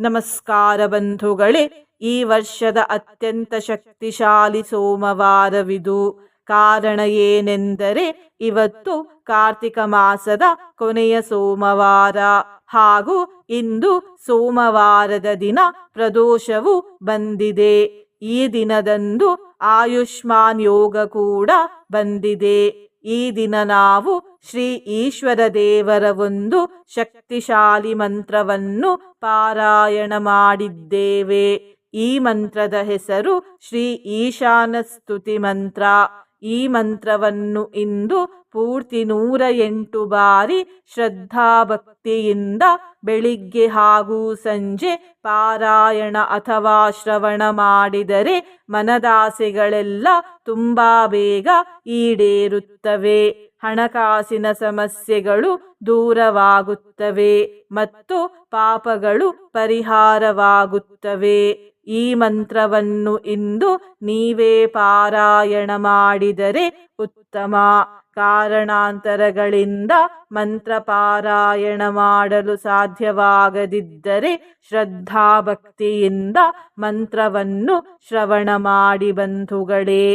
ನಮಸ್ಕಾರ ಬಂಧುಗಳೇ, ಈ ವರ್ಷದ ಅತ್ಯಂತ ಶಕ್ತಿಶಾಲಿ ಸೋಮವಾರವಿದು. ಕಾರಣ ಏನೆಂದರೆ, ಇವತ್ತು ಕಾರ್ತಿಕ ಮಾಸದ ಕೊನೆಯ ಸೋಮವಾರ ಹಾಗೂ ಇಂದು ಸೋಮವಾರದ ದಿನ ಪ್ರದೋಷವು ಬಂದಿದೆ. ಈ ದಿನದಂದು ಆಯುಷ್ಮಾನ್ ಯೋಗ ಕೂಡ ಬಂದಿದೆ. ಈ ದಿನ ನಾವು ಶ್ರೀ ಈಶ್ವರ ದೇವರ ಒಂದು ಶಕ್ತಿಶಾಲಿ ಮಂತ್ರವನ್ನು ಪಾರಾಯಣ ಮಾಡಿದ್ದೇವೆ. ಈ ಮಂತ್ರದ ಹೆಸರು ಶ್ರೀ ಈಶಾನ ಸ್ತುತಿ ಮಂತ್ರ. ಈ ಮಂತ್ರವನ್ನು ಇಂದು ಪೂರ್ತಿ ನೂರ ಎಂಟು ಬಾರಿ ಶ್ರದ್ಧಾಭಕ್ತಿಯಿಂದ ಬೆಳಿಗ್ಗೆ ಹಾಗೂ ಸಂಜೆ ಪಾರಾಯಣ ಅಥವಾ ಶ್ರವಣ ಮಾಡಿದರೆ ಮನದಾಸೆಗಳೆಲ್ಲ ತುಂಬಾ ಬೇಗ ಈಡೇರುತ್ತವೆ. ಹಣಕಾಸಿನ ಸಮಸ್ಯೆಗಳು ದೂರವಾಗುತ್ತವೆ ಮತ್ತು ಪಾಪಗಳು ಪರಿಹಾರವಾಗುತ್ತವೆ. ಈ ಮಂತ್ರವನ್ನು ಇಂದು ನೀವೇ ಪಾರಾಯಣ ಮಾಡಿದರೆ ಉತ್ತಮ. ಕಾರಣಾಂತರಗಳಿಂದ ಮಂತ್ರ ಪಾರಾಯಣ ಮಾಡಲು ಸಾಧ್ಯವಾಗದಿದ್ದರೆ ಶ್ರದ್ಧಾಭಕ್ತಿಯಿಂದ ಮಂತ್ರವನ್ನು ಶ್ರವಣ ಮಾಡಿ ಬಂಧುಗಳೇ,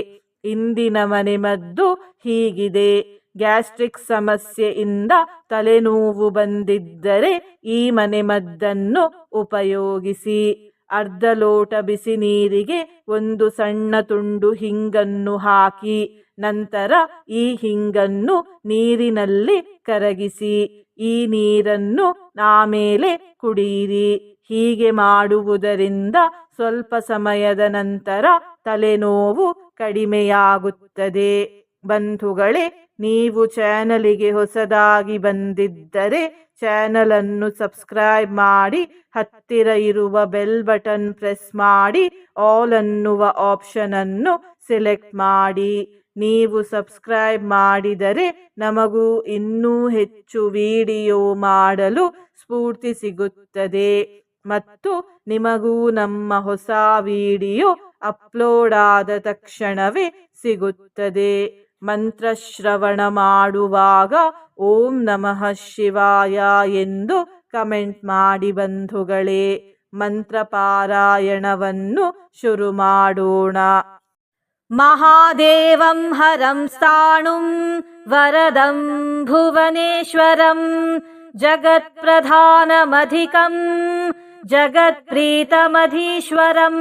ಇಂದಿನ ಮನೆಮದ್ದು ಹೀಗಿದೆ. ಗ್ಯಾಸ್ಟ್ರಿಕ್ ಸಮಸ್ಯೆಯಿಂದ ತಲೆನೋವು ಬಂದಿದ್ದರೆ ಈ ಮನೆಮದ್ದನ್ನು ಉಪಯೋಗಿಸಿ. ಅರ್ಧ ಲೋಟ ಬಿಸಿ ನೀರಿಗೆ ಒಂದು ಸಣ್ಣ ತುಂಡು ಹಿಂಗನ್ನು ಹಾಕಿ, ನಂತರ ಈ ಹಿಂಗನ್ನು ನೀರಿನಲ್ಲಿ ಕರಗಿಸಿ, ಈ ನೀರನ್ನು ಆಮೇಲೆ ಕುಡಿಯಿರಿ ಹೀಗೆ ಮಾಡುವುದರಿಂದ ಸ್ವಲ್ಪ ಸಮಯದ ನಂತರ ತಲೆನೋವು ಕಡಿಮೆಯಾಗುತ್ತದೆ. ಬಂಧುಗಳೇ, ನೀವು ಚಾನಲಿಗೆ ಹೊಸದಾಗಿ ಬಂದಿದ್ದರೆ ಚಾನಲನ್ನು ಸಬ್ಸ್ಕ್ರೈಬ್ ಮಾಡಿ, ಹತ್ತಿರ ಇರುವ ಬೆಲ್ ಬಟನ್ ಪ್ರೆಸ್ ಮಾಡಿ, ಆಲ್ ಅನ್ನುವ ಆಪ್ಷನ್ ಅನ್ನು ಸೆಲೆಕ್ಟ್ ಮಾಡಿ. ನೀವು ಸಬ್ಸ್ಕ್ರೈಬ್ ಮಾಡಿದರೆ ನಮಗೂ ಇನ್ನೂ ಹೆಚ್ಚು ವಿಡಿಯೋ ಮಾಡಲು ಸ್ಫೂರ್ತಿ ಸಿಗುತ್ತದೆ. ಮತ್ತು ನಿಮಗೂ ನಮ್ಮ ಹೊಸ ವಿಡಿಯೋ ಅಪ್ಲೋಡ್ ಆದ ತಕ್ಷಣವೇ ಸಿಗುತ್ತದೆ. ಮಂತ್ರಶ್ರವಣ ಮಾಡುವಾಗ ಓಂ ನಮಃ ಶಿವಾಯ ಎಂದು ಕಮೆಂಟ್ ಮಾಡಿ ಬಂಧುಗಳೇ ಮಂತ್ರಪಾರಾಯಣವನ್ನು ಶುರು ಮಾಡೋಣ महादेवं हरं स्थाणुं वरदं भुवनेश्वरं जगत्प्रधानमधिकं जगत्प्रीतमधीश्वरम्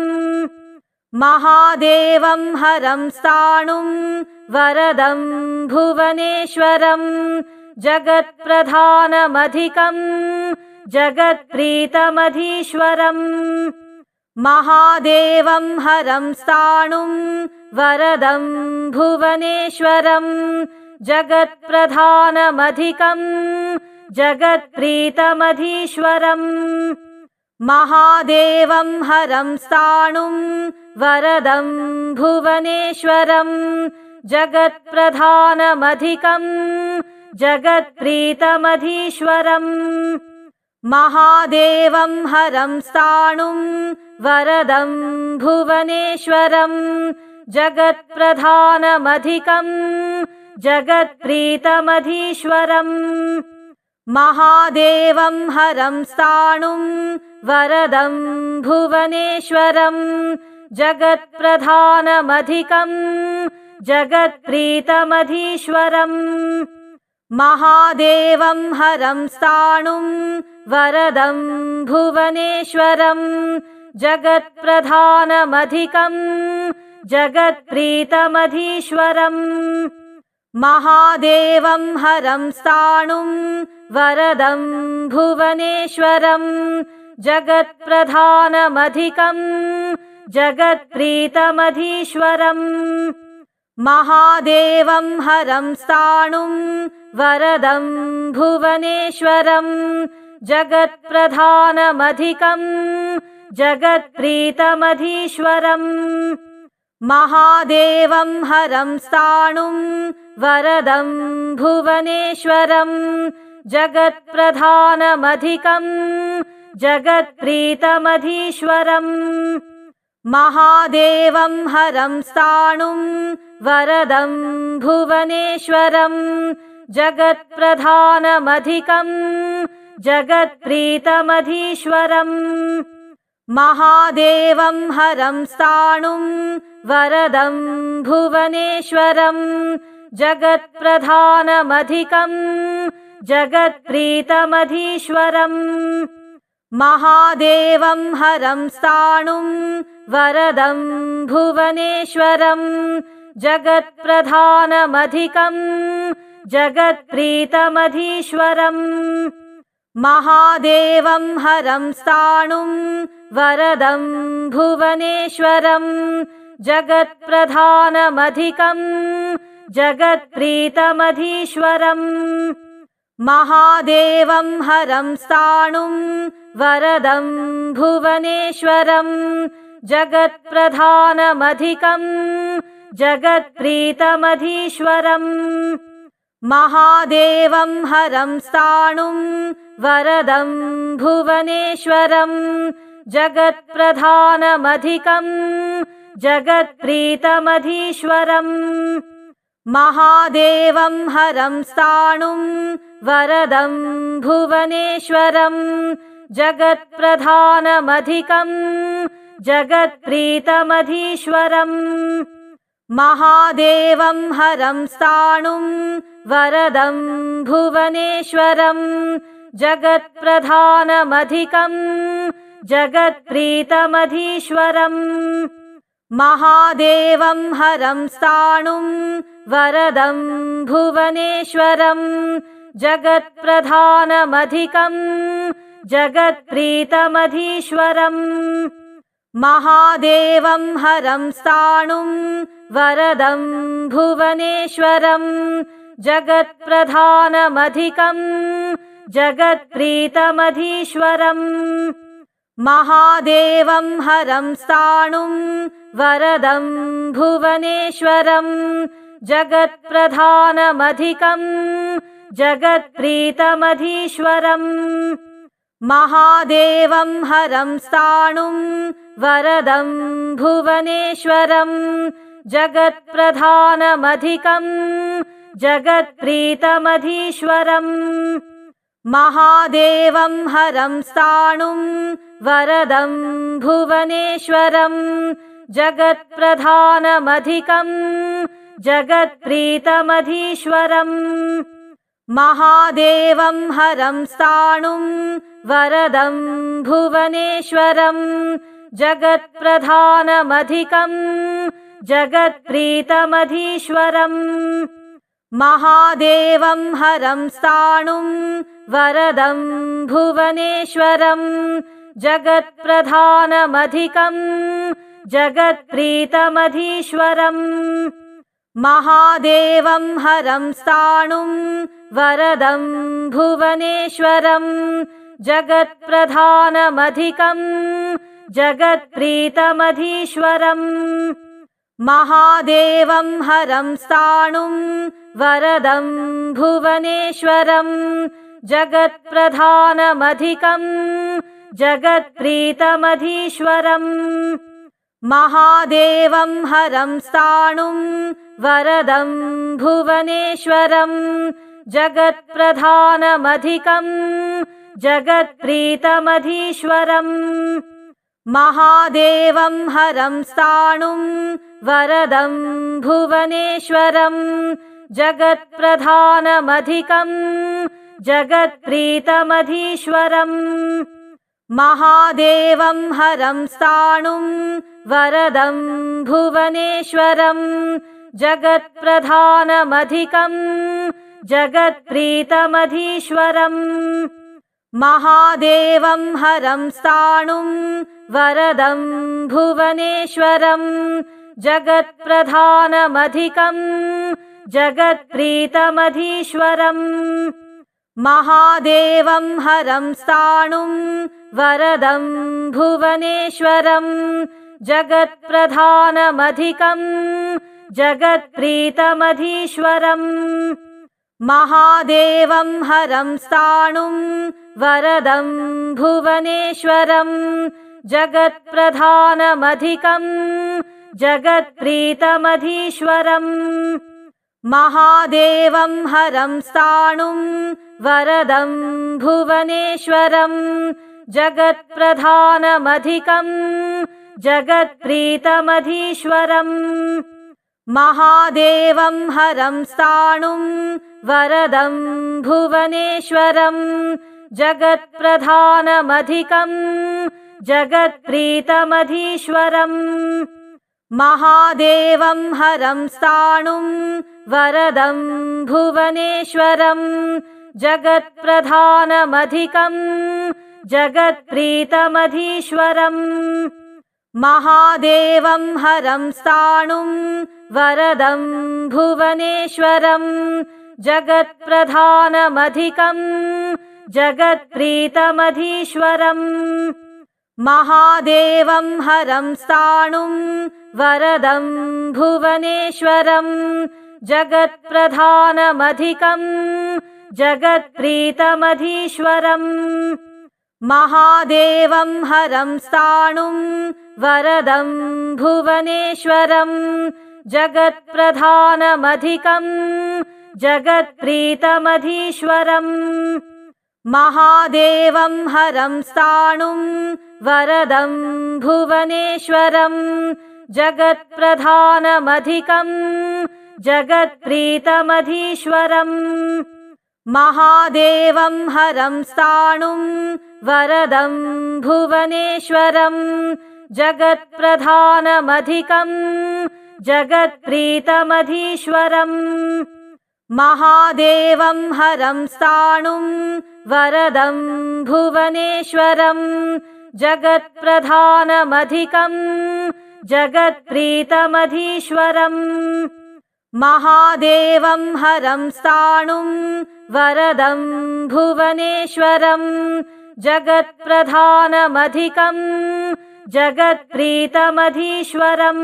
महादेवं हरं स्थाणुं वरदं भुवनेश्वरं जगत्प्रधानमधिकं जगत्प्रीतमधीश्वरम् महादेवं हरं स्थाणुं वरदं भुवनेश्वरं जगत्प्रधानमधिकं जगत्प्रीतमधीश्वरम् महादेवं हरं स्थाणुं वरदं भुवनेश्वरं जगत्प्रधानमधिकं जगत्प्रीतमधीश्वरम् महादेवं हरं स्थाणुं वरदं भुवनेश्वरं जगत्प्रधानमधिकं जगत्प्रीतमधीश्वरम् महादेवं हरं स्थाणुं वरदं भुवनेश्वरं जगत्प्रधानमधिकं जगत्प्रीतमधीश्वरम्। महादेवं हरं स्थाणुं वरदं भुवनेश्वरं जगत्प्रधानमधिकं जगत्प्रीतमधीश्वरम्। महादेवं हरं स्थाणुं वरदं भुवनेश्वरं जगत्प्रधानमधिकं जगत्प्रीतमधीश्वरम् महादेवं हरं स्थाणुं वरदं भुवनेश्वरं जगत्प्रधानमधिकं जगत्प्रीतमधीश्वरम् महादेवं हरं स्थाणुं वरदं भुवनेश्वरं जगत्प्रधानमधिकं जगत्प्रीतमधीश्वरम् महादेवं हरं स्थाणुं वरदं भुवनेश्वरं जगत्प्रधानमधिकं जगत्प्रीतमधीश्वरम् महादेवं हरं स्थाणुं वरदं भुवनेश्वरम् जगत्प्रधानमधिकम् जगत्प्रीतमधीश्वरम् महादेवं हरं स्थाणुं वरदं भुवनेश्वरम् जगत्प्रधानमधिकम् जगत्प्रीतमधीश्वरम् महादेवं हरं स्थाणुं वरदं भुवनेश्वरम् जगत्प्रधानमधिकम् जगत्प्रीतमधीश्वरम् महादेवं हरं स्थाणुं वरदं भुवनेश्वरम् जगत्प्रधानमधिकम् जगत्प्रीतमधीश्वरम्। महादेवं हरं स्थाणुं वरदं भुवनेश्वरम्। जगत्प्रधानमधिकम् जगत्प्रीतमधीश्वरम्। महादेवं हरं स्थाणुं वरदं भुवनेश्वरम्। जगत्प्रधानमधिकम् जगत्प्रीतमधीश्वरम् महादेवं हरं स्थाणुं वरदं भुवनेश्वरम् जगत्प्रधानमधिकम् जगत्प्रीतमधीश्वरम् महादेवं हरं स्थाणुं वरदं भुवनेश्वरम् जगत्प्रधानमधिकम् जगत्प्रीतमधीश्वरम् महादेवं हरं स्थाणुं वरदं भुवनेश्वरम् जगत्प्रधानमधिकम् जगत्प्रीतमधीश्वरम् महादेवं हरं स्थाणुं वरदं भुवनेश्वरम् जगत्प्रधानमधिकम् जगत्प्रीतमधीश्वरम् महादेवं हरं स्थाणुं वरदं भुवनेश्वरम् जगत्प्रधानमधिकम् जगत्प्रीतमधीश्वरम् महादेवं हरं स्थाणुं वरदं भुवनेश्वरम् जगत्प्रधानमधिकम् जगत्प्रीतमधीश्वरम् महादेवं हरं स्थाणुं वरदं भुवनेश्वरम् जगत्प्रधानमधिकम् जगत्प्रीतमधीश्वरम्। महादेवं हरं स्थाणुं वरदं भुवनेश्वरम्। जगत्प्रधानमधिकम् जगत्प्रीतमधीश्वरम्। महादेवं हरं स्थाणुं वरदं भुवनेश्वरम्। जगत्प्रधानमधिकम् जगत्प्रीतमधीश्वरम् महादेवं हरं स्थाणुं वरदं भुवनेश्वरम् जगत्प्रधानमधिकम् जगत्प्रीतमधीश्वरम् महादेवं हरं स्थाणुं वरदं भुवनेश्वरम् जगत्प्रधानमधिकम् जगत्प्रीतमधीश्वरम् महादेवं हरं स्थाणुं वरदं भुवनेश्वरम् जगत्प्रधानमधिकम् जगत्प्रीतमधीश्वरम् महादेवं हरं स्थाणुं वरदं भुवनेश्वरम् जगत्प्रधानमधिकम् जगत्प्रीतमधीश्वरम् महादेवं हरं स्थाणुं वरदं भुवनेश्वरम् जगत्प्रधानमधिकम् जगत्प्रीतमधीश्वरम् महादेवं हरं स्थाणुं वरदं भुवनेश्वरम् जगत्प्रधानमधिकम् जगत्प्रीतमधीश्वरम् महादेवं हरं स्थाणुं वरदं भुवनेश्वरम् जगत्प्रधानमधिकम् जगत्प्रीतमधीश्वरम्। महादेवं हरं स्थाणुं वरदं भुवनेश्वरं जगत्प्रधानमधिकम् जगत्प्रीतमधीश्वरम्। महादेवं हरं स्थाणुं वरदं भुवनेश्वरं जगत्प्रधानमधिकम् जगत्प्रीतमधीश्वरम् महादेवं हरं स्थाणुं वरदं भुवनेश्वरं जगत्प्रधानमधिकम् जगत्प्रीतमधीश्वरम् महादेवं हरं स्थाणुं वरदं भुवनेश्वरं जगत्प्रधानमधिकम् जगत्प्रीतमधीश्वरम् महादेवं हरं स्थाणुं वरदं भुवनेश्वरं जगत्प्रधानमधिकम् जगत्प्रीतमधीश्वरम् महादेवं हरं स्थाणुं वरदं भुवनेश्वरं जगत्प्रधानमधिकम् जगत्प्रीतमधीश्वरम् महादेवं हरं स्थाणुं वरदं भुवनेश्वरं जगत्प्रधानमधिकम् जगत्प्रीतमधीश्वरम् महादेवं हरं स्थाणुं वरदं भुवनेश्वरं जगत्प्रधानमधिकम् जगत्प्रीतमधीश्वरम् महादेवं हरं स्थाणुं वरदं भुवनेश्वरं जगत्प्रधानमधिकम् जगत्प्रीतमधीश्वरम् महादेवं हरं स्थाणुं वरदं भुवनेश्वरं जगत्प्रधानमधिकम् जगत्प्रीतमधीश्वरम्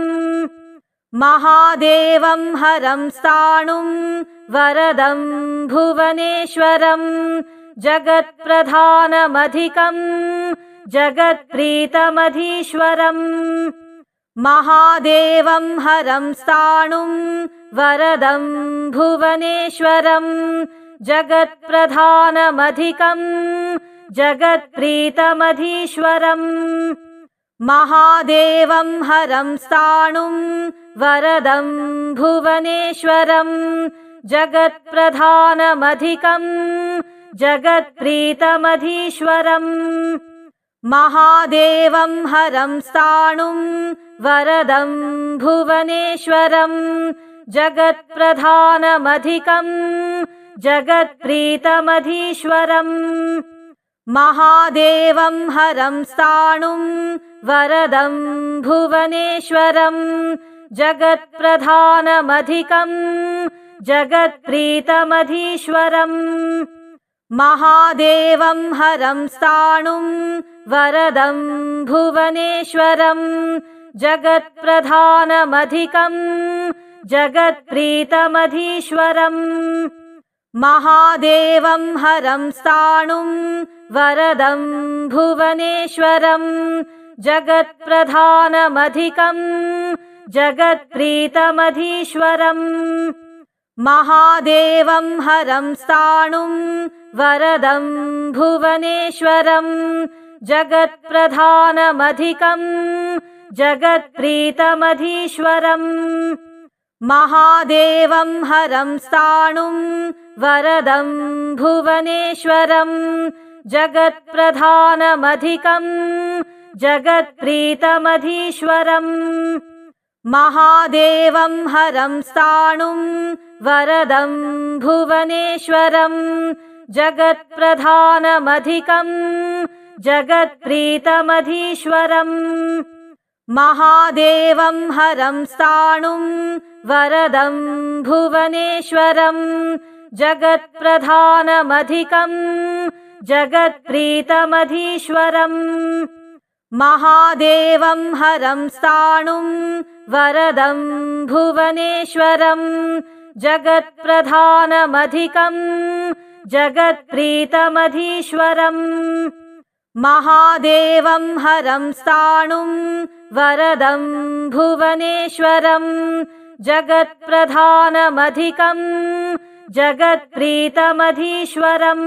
महादेवं हरं स्थाणुं वरदं भुवनेश्वरं जगत्प्रधानमधिकम् जगत्प्रीतमधीश्वरम्। महादेवं हरं स्थाणुं वरदं भुवनेश्वरं जगत्प्रधानमधिकम् जगत्प्रीतमधीश्वरम्। महादेवं हरं स्थाणुं वरदं भुवनेश्वरं जगत्प्रधानमधिकम् जगत्प्रीतमधीश्वरम् महादेवं हरं स्थाणुं वरदं भुवनेश्वरं जगत्प्रधानमधिकम् जगत्प्रीतमधीश्वरम् महादेवं हरं स्थाणुं वरदं भुवनेश्वरं जगत्प्रधानमधिकम् जगत्प्रीतमधीश्वरम् महादेवं हरं स्थाणुं वरदं भुवनेश्वरं जगत्प्रधानमधिकम् जगत्प्रीतमधीश्वरम् महादेवं हरं स्थाणुं वरदं भुवनेश्वरं जगत्प्रधानमधिकम् जगत्प्रीतमधीश्वरम् महादेवं हरं स्थाणुं वरदं भुवनेश्वरं जगत्प्रधानमधिकम् जगत्प्रीतमधीश्वरम् महादेवं हरं स्थाणुं वरदं भुवनेश्वरं जगत्प्रधानमधिकम् जगत्प्रीतमधीश्वरम् महादेवं हरं स्थाणुं वरदं भुवनेश्वरं जगत्प्रधानमधिकम् जगत्प्रीतमधीश्वरम्। महादेवं हरं स्थाणुं वरदं भुवनेश्वरं जगत्प्रधानमधिकम् जगत्प्रीतमधीश्वरम्। महादेवं हरं स्थाणुं वरदं भुवनेश्वरं जगत्प्रधानमधिकम् जगत्प्रीतमधीश्वरम् महादेवं हरं स्थाणुं वरदं भुवनेश्वरं जगत्प्रधानमधिकम् जगत्प्रीतमधीश्वरम्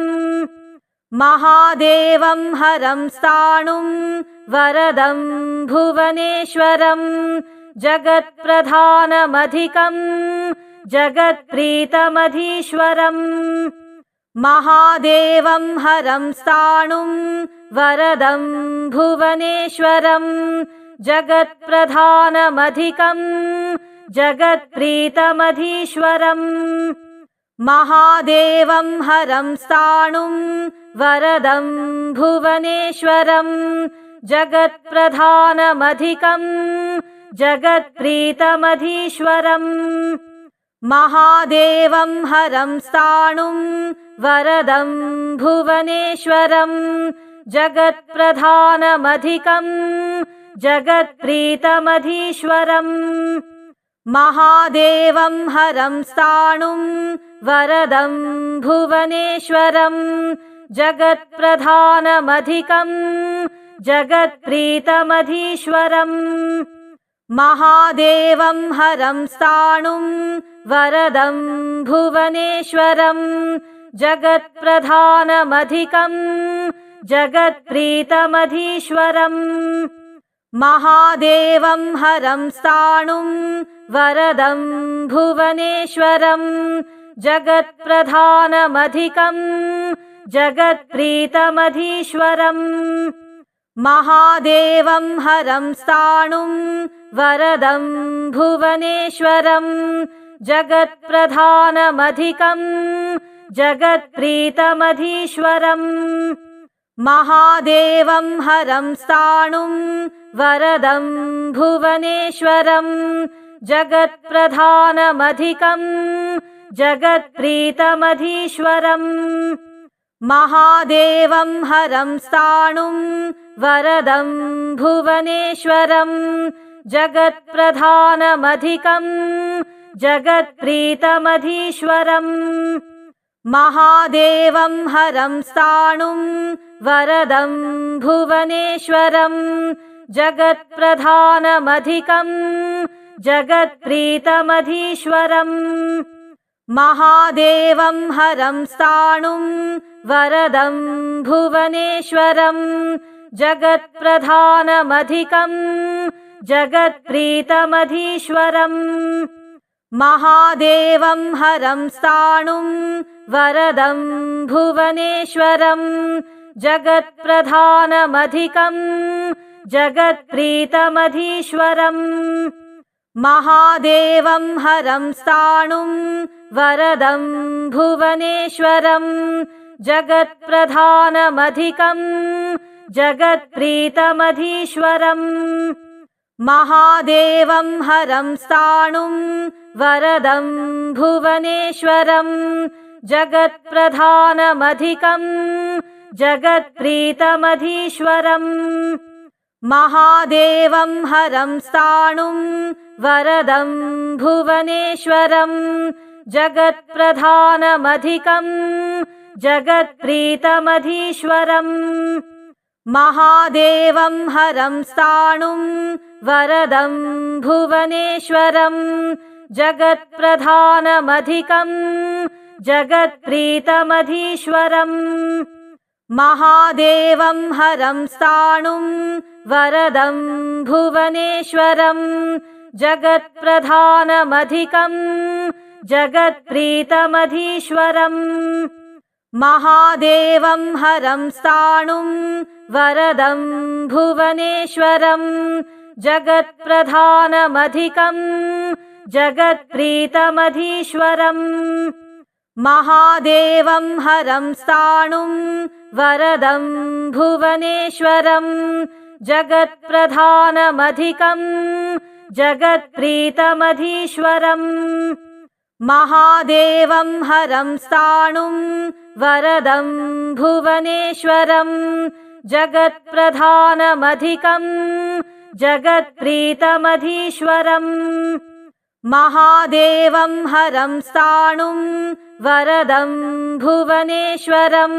महादेवं हरं स्थाणुं वरदं भुवनेश्वरम् जगत्प्रधानमधिकम् जगत्प्रीतमधीश्वरम् महादेवं हरं स्थाणुं वरदं भुवनेश्वरम् जगत्प्रधानमधिकम् जगत्प्रीतमधीश्वरम् महादेवं हरं स्थाणुं वरदं भुवनेश्वरम् जगत्प्रधानमधिकम् जगत्प्रीतमधीश्वरम् महादेवं हरं स्थाणुं वरदं भुवनेश्वरम् जगत्प्रधानमधिकम् जगत्प्रीतमधीश्वरम् महादेवं हरं स्थाणुं वरदं भुवनेश्वरम् जगत्प्रधानमधिकम् जगत्प्रीतमधीश्वरम् महादेवं हरं स्थाणुं वरदं भुवनेश्वरम् जगत्प्रधानमधिकम् जगत्प्रीतमधीश्वरम्। महादेवं हरं स्थाणुं वरदं भुवनेश्वरम्। जगत्प्रधानमधिकम् जगत्प्रीतमधीश्वरम्। महादेवं हरं स्थाणुं वरदं भुवनेश्वरम्। जगत्प्रधानमधिकम् जगत्प्रीतमधीश्वरम् महादेवं हरं स्थाणुं वरदं भुवनेश्वरम् जगत्प्रधानमधिकम् जगत्प्रीतमधीश्वरम् महादेवं हरं स्थाणुं वरदं भुवनेश्वरम् जगत्प्रधानमधिकम् जगत्प्रीतमधीश्वरम् महादेवं हरं स्थाणुं भुवनेश्वरम् जगत्प्रधानमधिकम् जगत्प्रीतमधीश्वरम् महादेवं हरं स्थाणुं वरदं भुवनेश्वरम् जगत्प्रधानमधिकम् जगत्प्रीतमधीश्वरम् महादेवं हरं स्थाणुं वरदं भुवनेश्वरम् जगत्प्रधानमधिकम् जगत्प्रीतमधीश्वरम् महादेवं हरं स्थाणुं वरदं भुवनेश्वरम् जगत्प्रधानमधिकम् जगत्प्रीतमधीश्वरम् महादेवं हरं स्थाणुं वरदं भुवनेश्वरम् जगत्प्रधानमधिकम् जगत्प्रीतमधीश्वरम्। महादेवं हरं स्थाणुं वरदं भुवनेश्वरम्। जगत्प्रधानमधिकम् जगत्प्रीतमधीश्वरम्। महादेवं हरं स्थाणुं वरदं भुवनेश्वरम्। जगत्प्रधानमधिकम् जगत्प्रीतमधीश्वरम् महादेवं हरं स्थाणुं वरदं भुवनेश्वरम् जगत्प्रधानमधिकम् जगत्प्रीतमधीश्वरम् महादेवं हरं स्थाणुं वरदं भुवनेश्वरम् जगत्प्रधानमधिकम् जगत्प्रीतमधीश्वरम् महादेवं हरं स्थाणुं वरदं भुवनेश्वरम् जगत्प्रधानमधिकम् जगत्प्रीतमधीश्वरम् महादेवं हरं स्थाणुं वरदं भुवनेश्वरम् जगत्प्रधानमधिकम् जगत्प्रीतमधीश्वरम् महादेवं हरं स्थाणुं वरदं भुवनेश्वरम्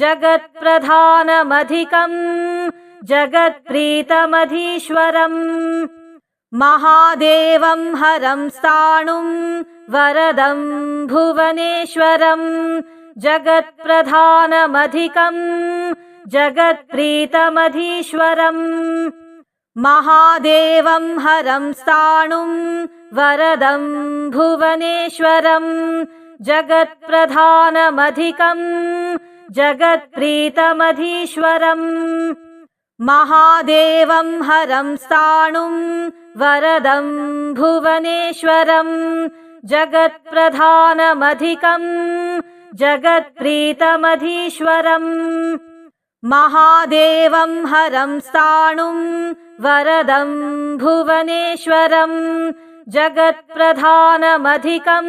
जगत्प्रधानमधिकम् जगत्प्रीतमधीश्वरम् महादेवं हरं स्थाणुं वरदं भुवनेश्वरं जगत्प्रधानमधिकं जगत्प्रीतमधीश्वरम् महादेवं हरं स्थाणुं वरदं भुवनेश्वरं जगत्प्रधानमधिकं जगत्प्रीतमधीश्वरम् महादेवं हरं स्थाणुं वरदं भुवनेश्वरं जगत्प्रधानमधिकं जगत्प्रीतमधीश्वरम् महादेवं हरं स्थाणुं वरदं भुवनेश्वरं जगत्प्रधानमधिकं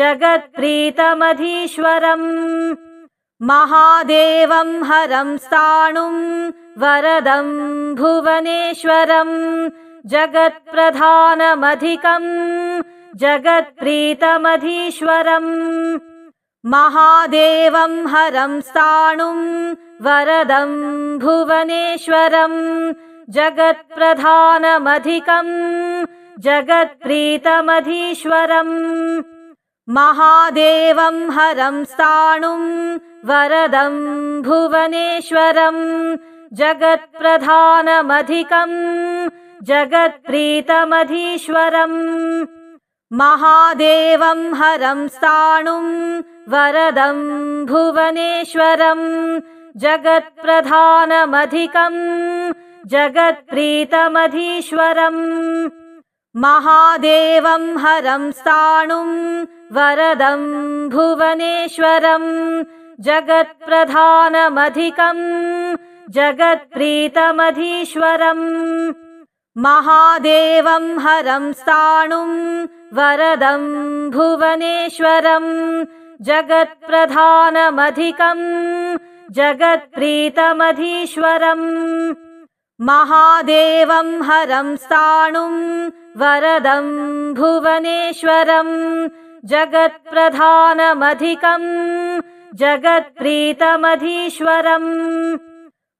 जगत्प्रीतमधीश्वरम् महादेवं हरं स्थाणुं वरदं भुवनेश्वरं जगत्प्रधानमधिकं जगत्प्रीतमधीश्वरम् महादेवं हरं स्थाणुं वरदं भुवनेश्वरं जगत्प्रधानमधिकं जगत्प्रीतमधीश्वरम् महादेवं हरं स्थाणुं वरदं भुवनेश्वरं जगत्प्रधानमधिकं जगत्प्रीतमधीश्वरम् महादेवं हरं स्थाणुं वरदं भुवनेश्वरं जगत्प्रधानमधिकं जगत्प्रीतमधीश्वरम् महादेवं हरं स्थाणुं वरदं भुवनेश्वरं जगत्प्रधानमधिकं जगत्प्रीतमधीश्वरम् महादेवं हरं स्थाणुं वरदं भुवनेश्वरं जगत्प्रधानमधिकं जगत्प्रीतमधीश्वरम् महादेवं हरं स्थाणुं वरदं भुवनेश्वरं जगत्प्रधानमधिकं जगत्प्रीतमधीश्वरम्।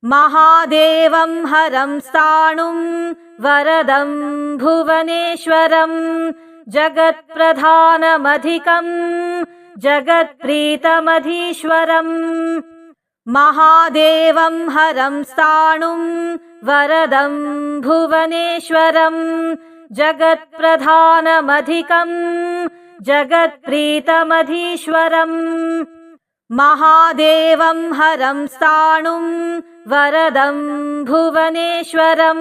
महादेवं हरं स्थाणुं वरदं भुवनेश्वरं जगत्प्रधानमधिकं जगत्प्रीतमधीश्वरम्। महादेवं हरं स्थाणुं वरदं भुवनेश्वरं जगत्प्रधानमधिकं जगत्प्रीतमधीश्वरम् महादेवं हरं स्थाणुं वरदं भुवनेश्वरं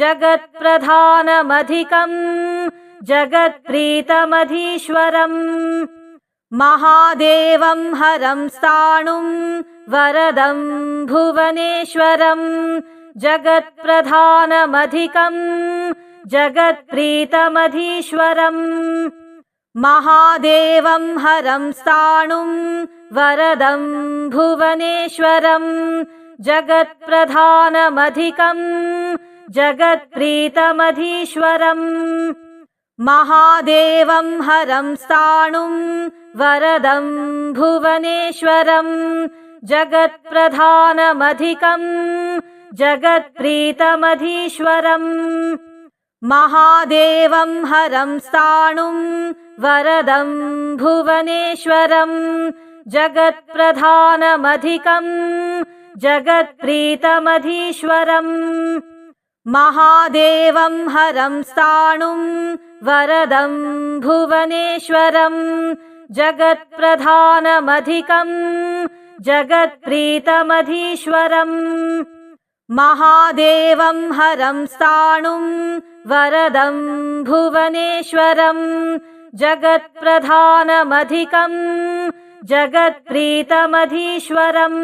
जगत्प्रधानमधिकं जगत्प्रीतमधीश्वरम् महादेवं हरं स्थाणुं वरदं भुवनेश्वरं जगत्प्रधानमधिकं जगत्प्रीतमधीश्वरम् महादेवं हरं स्थाणुं वरदं भुवनेश्वरं जगत्प्रधानमधिकं जगत्प्रीतमधीश्वरम् महादेवं हरं स्थाणुं वरदं भुवनेश्वरं जगत्प्रधानमधिकं जगत्प्रीतमधीश्वरम् महादेवं हरं स्थाणुं वरदं भुवनेश्वरं जगत्प्रधानमधिकं जगत्प्रीतमधीश्वरम् महादेवं हरं स्थाणुं वरदं भुवनेश्वरं जगत्प्रधानमधिकं जगत्प्रीतमधीश्वरम् महादेवं हरं स्थाणुं वरदं भुवनेश्वरं जगत्प्रधानमधिकं जगत्प्रीतमधीश्वरम्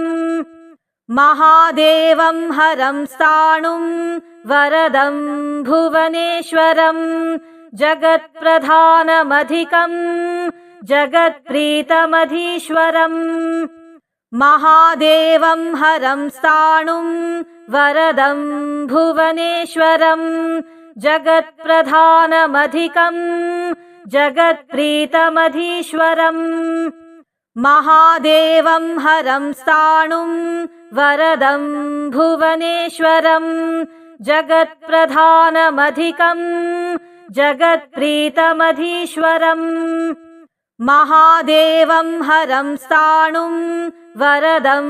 महादेवं हरं स्थाणुं वरदं भुवनेश्वरं जगत्प्रधानमधिकं जगत्प्रीतमधीश्वरम् महादेवं हरं स्थाणुं वरदं भुवनेश्वरं जगत्प्रधानमधिकं जगत्प्रीतमधीश्वरम् महादेवं हरं स्थाणुं वरदं भुवनेश्वरं जगत्प्रधानमधिकं जगत्प्रीतमधीश्वरम् महादेवं हरं स्थाणुं वरदं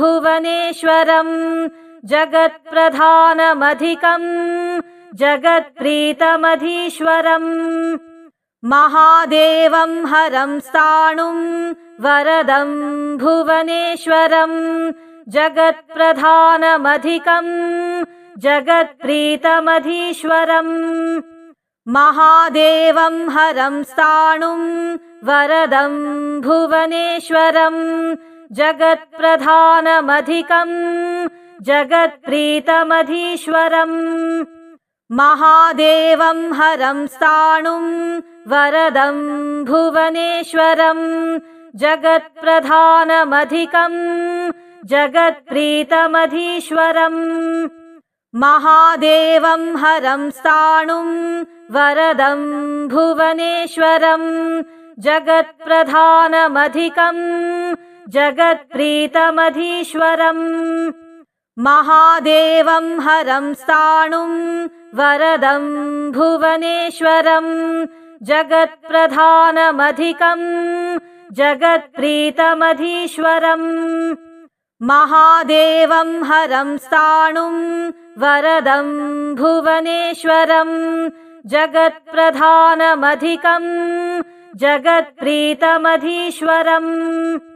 भुवनेश्वरम् जगत्प्रधानमधिकम् जगत्प्रीतमधीश्वरम् महादेवं हरं स्थाणुं वरदं भुवनेश्वरम् जगत्प्रधानमधिकम् जगत्प्रीतमधीश्वरम् महादेवं हरं स्थाणुं वरदं भुवनेश्वरम् जगत्प्रधानमधिकम् जगत्प्रीतमधीश्वरम् महादेवं हरं स्थाणुं वरदं भुवनेश्वरम् जगत्प्रधानमधिकम् जगत्प्रीतमधीश्वरम् महादेवं हरं स्थाणुं वरदं भुवनेश्वरम् जगत्प्रधानमधिकम् जगत्प्रीतमधीश्वरम् महादेवं हरं स्थाणुं वरदं भुवनेश्वरम् जगत्प्रधानमधिकम् जगत्प्रीतमधीश्वरम्। महादेवं हरं स्थाणुं वरदं भुवनेश्वरम् जगत्प्रधानमधिकम् जगत्प्रीतमधीश्वरम् महादेवं हरं स्थाणुं वरदं भुवनेश्वरम् महादेवं हरं स्थाणुं वरदं भुवनेश्वरम् जगत्प्रधानमधिकम् जगत्प्रीतमधीश्वरम् महादेवं हरं स्थाणुं वरदं भुवनेश्वरम्। जगत्प्रधानमधिकम् जगत्प्रीतमधीश्वरम्